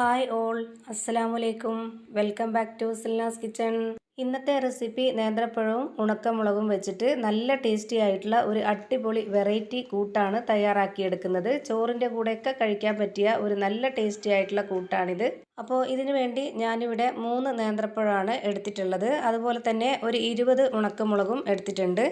Hi all അസ്സലാമു അലൈക്കും welcome back to Silna's kitchen. ഇന്നത്തെ റെസിപ്പി നേന്ത്രപ്പഴവും ഉണക്കമുളകും വെച്ചിട്ട് നല്ല ടേസ്റ്റി ആയിട്ടുള്ള ഒരു അടിപൊളി വെറൈറ്റി കൂട്ടാണ് തയ്യാറാക്കിയെടുക്കുന്നത്. ചോറിന്റെ കൂടെയൊക്കെ കഴിക്കാൻ പറ്റിയ ഒരു നല്ല ടേസ്റ്റി ആയിട്ടുള്ള കൂട്ടാണിത്. അപ്പോൾ ഇതിനു വേണ്ടി ഞാനിവിടെ മൂന്ന് നേന്ത്രപ്പഴമാണ് എടുത്തിട്ടുള്ളത്. അതുപോലെ തന്നെ ഒരു ഇരുപത് ഉണക്കമുളകും എടുത്തിട്ടുണ്ട്.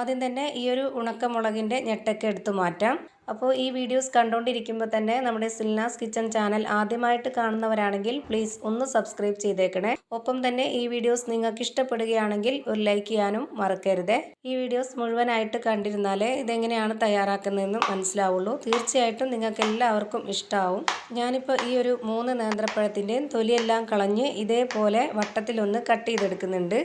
ആദ്യം തന്നെ ഈ ഒരു ഉണക്കമുളകിന്റെ ഞെട്ടൊക്കെ എടുത്തു മാറ്റാം. അപ്പോൾ ഈ വീഡിയോസ് കണ്ടുകൊണ്ടിരിക്കുമ്പോൾ തന്നെ നമ്മുടെ സിൽനാസ് കിച്ചൺ ചാനൽ ആദ്യമായിട്ട് കാണുന്നവരാണെങ്കിൽ പ്ലീസ് ഒന്ന് സബ്സ്ക്രൈബ് ചെയ്തേക്കണേ. ഒപ്പം തന്നെ ഈ വീഡിയോസ് നിങ്ങൾക്ക് ഇഷ്ടപ്പെടുകയാണെങ്കിൽ ഒരു ലൈക്ക് ചെയ്യാനും മറക്കരുത്. ഈ വീഡിയോസ് മുഴുവനായിട്ട് കണ്ടിരുന്നാലേ ഇതെങ്ങനെയാണ് തയ്യാറാക്കുന്നതെന്ന് മനസ്സിലാവുള്ളൂ. തീർച്ചയായിട്ടും നിങ്ങൾക്ക് എല്ലാവർക്കും ഇഷ്ടമാവും ഞാനിപ്പോൾ ഈ ഒരു മൂന്ന് നേന്ത്രപ്പഴത്തിന്റെയും തൊലിയെല്ലാം കളഞ്ഞ് ഇതേപോലെ വട്ടത്തിലൊന്ന് കട്ട് ചെയ്തെടുക്കുന്നുണ്ട്.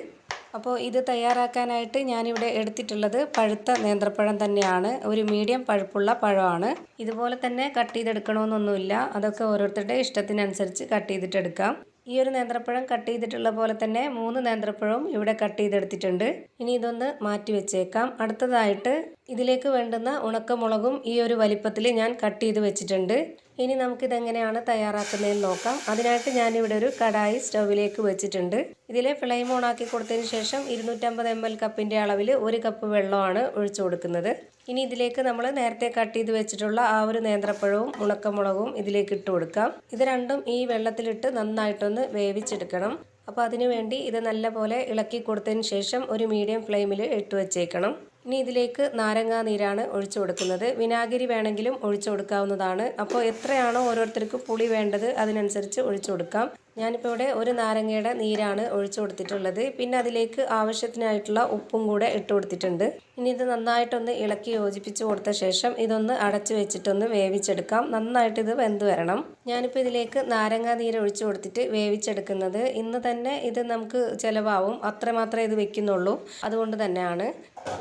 അപ്പോൾ ഇത് തയ്യാറാക്കാനായിട്ട് ഞാനിവിടെ എടുത്തിട്ടുള്ളത് പഴുത്ത നേന്ത്രപ്പഴം തന്നെയാണ്. ഒരു മീഡിയം പഴുപ്പുള്ള പഴമാണ്. ഇതുപോലെ തന്നെ കട്ട് ചെയ്തെടുക്കണമെന്നൊന്നുമില്ല. അതൊക്കെ ഓരോരുത്തരുടെ ഇഷ്ടത്തിനനുസരിച്ച് കട്ട് ചെയ്തിട്ടെടുക്കാം. ഈ ഒരു നേന്ത്രപ്പഴം കട്ട് ചെയ്തിട്ടുള്ള പോലെ തന്നെ മൂന്ന് നേന്ത്രപ്പഴവും ഇവിടെ കട്ട് ചെയ്തെടുത്തിട്ടുണ്ട്. ഇനി ഇതൊന്ന് മാറ്റി വെച്ചേക്കാം. അടുത്തതായിട്ട് ഇതിലേക്ക് വേണ്ടുന്ന ഉണക്കമുളകും ഈ ഒരു വലിപ്പത്തിൽ ഞാൻ കട്ട് ചെയ്ത് വെച്ചിട്ടുണ്ട്. ഇനി നമുക്കിതെങ്ങനെയാണ് തയ്യാറാക്കുന്നതെന്ന് നോക്കാം. അതിനായിട്ട് ഞാനിവിടെ ഒരു കടായി സ്റ്റൗവിലേക്ക് വെച്ചിട്ടുണ്ട്. ഇതിലെ ഫ്ലെയിം ഓൺ ആക്കി കൊടുത്തതിന് ശേഷം ഇരുന്നൂറ്റമ്പത് എം എൽ കപ്പിന്റെ അളവിൽ ഒരു കപ്പ് വെള്ളമാണ് ഒഴിച്ചു കൊടുക്കുന്നത്. ഇനി ഇതിലേക്ക് നമ്മൾ നേരത്തെ കട്ട് ചെയ്ത് വെച്ചിട്ടുള്ള ആ ഒരു നേന്ത്രപ്പഴവും ഉണക്കമുളകും ഇതിലേക്ക് ഇട്ട് കൊടുക്കാം. ഇത് രണ്ടും ഈ വെള്ളത്തിലിട്ട് നന്നായിട്ടൊന്ന് വേവിച്ചെടുക്കണം. അപ്പോൾ അതിനു വേണ്ടി ഇത് നല്ലപോലെ ഇളക്കി കൊടുത്തതിന് ശേഷം ഒരു മീഡിയം ഫ്ലെയിമിൽ ഇട്ട് വെച്ചേക്കണം. ഇനി ഇതിലേക്ക് നാരങ്ങാ നീരാണ് ഒഴിച്ചു കൊടുക്കുന്നത്. വിനാഗിരി വേണമെങ്കിലും ഒഴിച്ചു കൊടുക്കാവുന്നതാണ്. അപ്പോൾ എത്രയാണോ ഓരോരുത്തർക്കും പുളി വേണ്ടത് അതിനനുസരിച്ച് ഒഴിച്ചു കൊടുക്കാം. ഞാനിപ്പോൾ ഇവിടെ ഒരു നാരങ്ങയുടെ നീരാണ് ഒഴിച്ചു കൊടുത്തിട്ടുള്ളത്. പിന്നെ അതിലേക്ക് ആവശ്യത്തിനായിട്ടുള്ള ഉപ്പും കൂടെ ഇട്ട് കൊടുത്തിട്ടുണ്ട്. ഇനി ഇത് നന്നായിട്ടൊന്ന് ഇളക്കി യോജിപ്പിച്ച് കൊടുത്ത ശേഷം ഇതൊന്ന് അടച്ചു വെച്ചിട്ടൊന്ന് വേവിച്ചെടുക്കാം. നന്നായിട്ട് ഇത് വെന്ത് വരണം. ഞാനിപ്പോൾ ഇതിലേക്ക് നാരങ്ങാ നീര് ഒഴിച്ചു കൊടുത്തിട്ട് വേവിച്ചെടുക്കുന്നത്. ഇന്ന് തന്നെ ഇത് നമുക്ക് ചിലവാവും. അത്രമാത്രമേ ഇത് വെക്കുന്നുള്ളൂ. അതുകൊണ്ട് തന്നെയാണ്.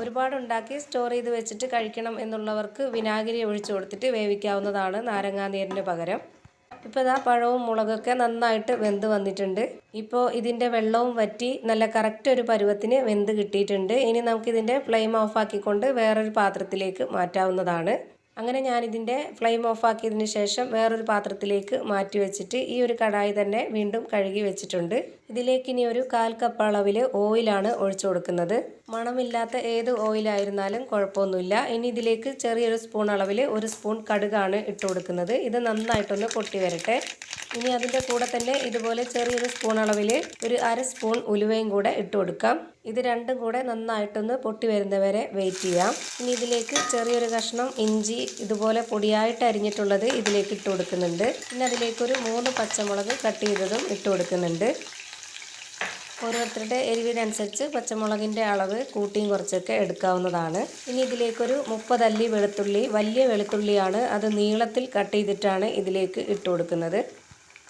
ഒരുപാട് ഉണ്ടാക്കി സ്റ്റോർ ചെയ്ത് വെച്ചിട്ട് കഴിക്കണം എന്നുള്ളവർക്ക് വിനാഗിരി ഒഴിച്ചു കൊടുത്തിട്ട് വേവിക്കാവുന്നതാണ് നാരങ്ങാ നീരിന് പകരം. ഇപ്പോൾ ഇതാ പഴവും മുളകൊക്കെ നന്നായിട്ട് വെന്ത് വന്നിട്ടുണ്ട്. ഇപ്പോൾ ഇതിന്റെ വെള്ളവും വറ്റി നല്ല കറക്റ്റ് ഒരു പരുവത്തിന് വെന്ത് കിട്ടിയിട്ടുണ്ട്. ഇനി നമുക്കിതിന്റെ ഫ്ലെയിം ഓഫ് ആക്കിക്കൊണ്ട് വേറൊരു പാത്രത്തിലേക്ക് മാറ്റാവുന്നതാണ്. അങ്ങനെ ഞാനിതിന്റെ ഫ്ലെയിം ഓഫ് ആക്കിയതിന് ശേഷം വേറൊരു പാത്രത്തിലേക്ക് മാറ്റി വെച്ചിട്ട് ഈ ഒരു കടായി തന്നെ വീണ്ടും കഴുകി വെച്ചിട്ടുണ്ട്. ഇതിലേക്ക് ഇനി ഒരു കാൽ കപ്പ് അളവിൽ ഓയിലാണ് ഒഴിച്ചു കൊടുക്കുന്നത്. മണമില്ലാത്ത ഏത് ഓയിലായിരുന്നാലും കുഴപ്പമൊന്നുമില്ല. ഇനി ഇതിലേക്ക് ചെറിയൊരു സ്പൂൺ അളവിൽ ഒരു സ്പൂൺ കടുകാണ് ഇട്ട് കൊടുക്കുന്നത്. ഇത് നന്നായിട്ടൊന്ന് പൊട്ടി വരട്ടെ. ഇനി അതിന്റെ കൂടെ തന്നെ ഇതുപോലെ ചെറിയൊരു സ്പൂൺ അളവിൽ ഒരു അര സ്പൂൺ ഉലുവയും കൂടെ ഇട്ട് കൊടുക്കാം. ഇത് രണ്ടും കൂടെ നന്നായിട്ടൊന്ന് പൊട്ടി വരുന്നവരെ വെയിറ്റ് ചെയ്യാം. ഇനി ഇതിലേക്ക് ചെറിയൊരു കഷ്ണം ഇഞ്ചി ഇതുപോലെ പൊടിയായിട്ട് അരിഞ്ഞിട്ടുള്ളത് ഇതിലേക്ക് ഇട്ട് കൊടുക്കുന്നുണ്ട്. പിന്നെ അതിലേക്കൊരു മൂന്ന് പച്ചമുളക് കട്ട് ചെയ്തതും ഇട്ട് കൊടുക്കുന്നുണ്ട്. ഓരോരുത്തരുടെ എരിവിനനുസരിച്ച് പച്ചമുളകിന്റെ അളവ് കൂട്ടിയും കുറച്ചൊക്കെ എടുക്കാവുന്നതാണ്. ഇനി ഇതിലേക്കൊരു മുപ്പതല്ലി വെളുത്തുള്ളി വലിയ വെളുത്തുള്ളിയാണ് അത് നീളത്തിൽ കട്ട് ചെയ്തിട്ടാണ് ഇതിലേക്ക് ഇട്ട് കൊടുക്കുന്നത്.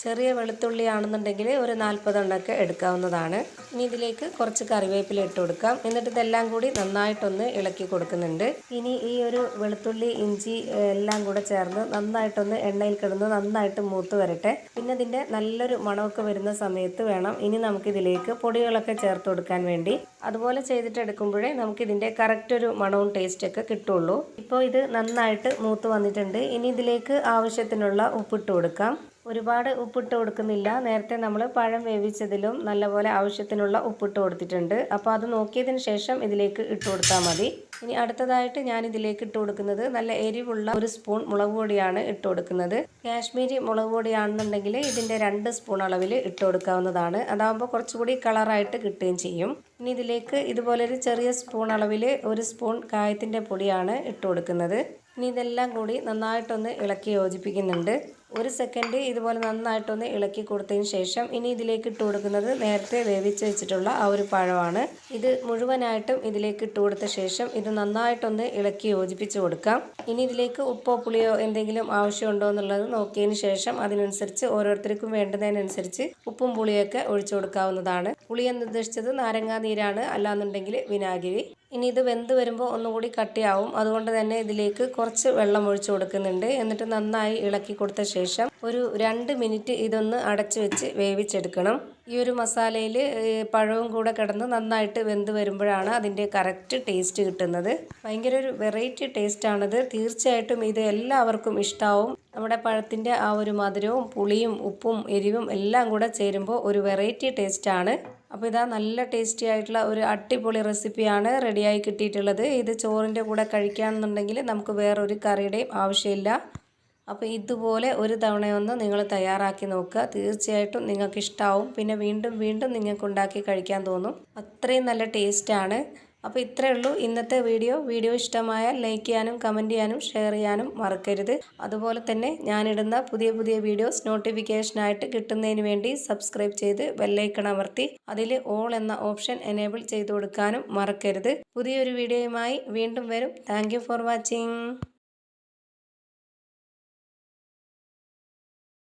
ചെറിയ വെളുത്തുള്ളി ആണെന്നുണ്ടെങ്കിൽ ഒരു നാൽപ്പതെണ്ണമൊക്കെ എടുക്കാവുന്നതാണ്. ഇനി ഇതിലേക്ക് കുറച്ച് കറിവേപ്പില ഇട്ട് കൊടുക്കാം. എന്നിട്ട് ഇതെല്ലാം കൂടി നന്നായിട്ടൊന്ന് ഇളക്കി കൊടുക്കുന്നുണ്ട്. ഇനി ഈ ഒരു വെളുത്തുള്ളി ഇഞ്ചി എല്ലാം കൂടെ ചേർന്ന് നന്നായിട്ടൊന്ന് എണ്ണയിൽ കിടന്ന് നന്നായിട്ട് മൂത്ത് വരട്ടെ. പിന്നെ ഇതിന്റെ നല്ലൊരു മണമൊക്കെ വരുന്ന സമയത്ത് വേണം. ഇനി നമുക്കിതിലേക്ക് പൊടികളൊക്കെ ചേർത്ത് കൊടുക്കാൻ വേണ്ടി. അതുപോലെ ചെയ്തിട്ട് എടുക്കുമ്പോഴേ നമുക്കിതിന്റെ കറക്റ്റ് ഒരു മണവും ടേസ്റ്റൊക്കെ കിട്ടുള്ളൂ. ഇപ്പോൾ ഇത് നന്നായിട്ട് മൂത്ത് വന്നിട്ടുണ്ട്. ഇനി ഇതിലേക്ക് ആവശ്യത്തിനുള്ള ഉപ്പിട്ട് കൊടുക്കാം. ഒരുപാട് ഉപ്പിട്ട് കൊടുക്കുന്നില്ല. നേരത്തെ നമ്മൾ പഴം വേവിച്ചതിലും നല്ലപോലെ ആവശ്യത്തിനുള്ള ഉപ്പിട്ട് കൊടുത്തിട്ടുണ്ട്. അപ്പോൾ അത് നോക്കിയതിന് ശേഷം ഇതിലേക്ക് ഇട്ട് കൊടുത്താൽ മതി. ഇനി അടുത്തതായിട്ട് ഞാൻ ഇതിലേക്ക് ഇട്ട് കൊടുക്കുന്നത് നല്ല എരിവുള്ള ഒരു സ്പൂൺ മുളക് പൊടിയാണ് ഇട്ട് കൊടുക്കുന്നത്. കാശ്മീരി മുളക് പൊടിയാണെന്നുണ്ടെങ്കിൽ ഇതിന്റെ രണ്ട് സ്പൂൺ അളവിൽ ഇട്ട് കൊടുക്കാവുന്നതാണ്. അതാകുമ്പോൾ കുറച്ചുകൂടി കളറായിട്ട് കിട്ടുകയും ചെയ്യും. ഇനി ഇതിലേക്ക് ഇതുപോലെ ഒരു ചെറിയ സ്പൂൺ അളവിൽ ഒരു സ്പൂൺ കായത്തിന്റെ പൊടിയാണ് ഇട്ട് കൊടുക്കുന്നത്. ഇനി ഇതെല്ലാം കൂടി നന്നായിട്ടൊന്ന് ഇളക്കി യോജിപ്പിക്കുന്നുണ്ട്. ഒരു സെക്കൻഡ് ഇതുപോലെ നന്നായിട്ടൊന്ന് ഇളക്കി കൊടുത്തതിന് ശേഷം ഇനി ഇതിലേക്ക് ഇട്ട് കൊടുക്കുന്നത് നേരത്തെ വേവിച്ച് വെച്ചിട്ടുള്ള ആ ഒരു പഴമാണ്. ഇത് മുഴുവനായിട്ടും ഇതിലേക്ക് ഇട്ട് കൊടുത്ത ശേഷം ഇത് നന്നായിട്ടൊന്ന് ഇളക്കി യോജിപ്പിച്ച് കൊടുക്കാം. ഇനി ഇതിലേക്ക് ഉപ്പോ പുളിയോ എന്തെങ്കിലും ആവശ്യമുണ്ടോ എന്നുള്ളത് നോക്കിയതിന് ശേഷം അതിനനുസരിച്ച് ഓരോരുത്തർക്കും വേണ്ടതിനനുസരിച്ച് ഉപ്പും പുളിയൊക്കെ ഒഴിച്ചു കൊടുക്കാവുന്നതാണ്. പുളി എന്ന് ഉദ്ദേശിച്ചത് നാരങ്ങാ നീരാണ്. അല്ലാന്നുണ്ടെങ്കിൽ വിനാഗിരി. ഇനി ഇത് വെന്ത് വരുമ്പോൾ ഒന്നുകൂടി കട്ടിയാവും. അതുകൊണ്ട് തന്നെ ഇതിലേക്ക് കുറച്ച് വെള്ളം ഒഴിച്ച് കൊടുക്കുന്നുണ്ട്. എന്നിട്ട് നന്നായി ഇളക്കി കൊടുത്ത ശേഷം ഒരു രണ്ട് മിനിറ്റ് ഇതൊന്ന് അടച്ചു വെച്ച് വേവിച്ചെടുക്കണം. ഈ ഒരു മസാലയിൽ പഴവും കൂടെ കിടന്ന് നന്നായിട്ട് വെന്ത് വരുമ്പോഴാണ് അതിന്റെ കറക്റ്റ് ടേസ്റ്റ് കിട്ടുന്നത്. ഭയങ്കര ഒരു വെറൈറ്റി ടേസ്റ്റാണിത്. തീർച്ചയായിട്ടും ഇത് എല്ലാവർക്കും ഇഷ്ടാവും. നമ്മുടെ പഴത്തിന്റെ ആ ഒരു മധുരവും പുളിയും ഉപ്പും എരിവും എല്ലാം കൂടെ ചേരുമ്പോൾ ഒരു വെറൈറ്റി ടേസ്റ്റാണ്. അപ്പോൾ ഇതാ നല്ല ടേസ്റ്റി ആയിട്ടുള്ള ഒരു അടിപൊളി റെസിപ്പിയാണ് റെഡിയായി കിട്ടിയിട്ടുള്ളത്. ഇത് ചോറിന്റെ കൂടെ കഴിക്കുകയാണെന്നുണ്ടെങ്കിൽ നമുക്ക് വേറൊരു കറിയുടെയും ആവശ്യമില്ല. അപ്പോൾ ഇതുപോലെ ഒരു തവണയൊന്ന് നിങ്ങൾ തയ്യാറാക്കി നോക്കുക. തീർച്ചയായിട്ടും നിങ്ങൾക്ക് ഇഷ്ടമാവും പിന്നെ വീണ്ടും വീണ്ടും നിങ്ങൾക്ക് ഉണ്ടാക്കി കഴിക്കാൻ തോന്നും. അത്രയും നല്ല ടേസ്റ്റാണ് അപ്പോൾ ഇത്രയേ ഉള്ളൂ ഇന്നത്തെ വീഡിയോ. വീഡിയോ ഇഷ്ടമായ ലൈക്ക് ചെയ്യാനും കമന്റ് ചെയ്യാനും ഷെയർ ചെയ്യാനും മറക്കരുത്. അതുപോലെ തന്നെ ഞാനിടുന്ന പുതിയ പുതിയ വീഡിയോസ് നോട്ടിഫിക്കേഷനായിട്ട് കിട്ടുന്നതിന് വേണ്ടി സബ്സ്ക്രൈബ് ചെയ്ത് ബെല്ലൈക്കൺ അമർത്തി അതിൽ ഓൾ എന്ന ഓപ്ഷൻ എനേബിൾ ചെയ്ത് കൊടുക്കാനും മറക്കരുത്. പുതിയൊരു വീഡിയോയുമായി വീണ്ടും വരും. Thank for watching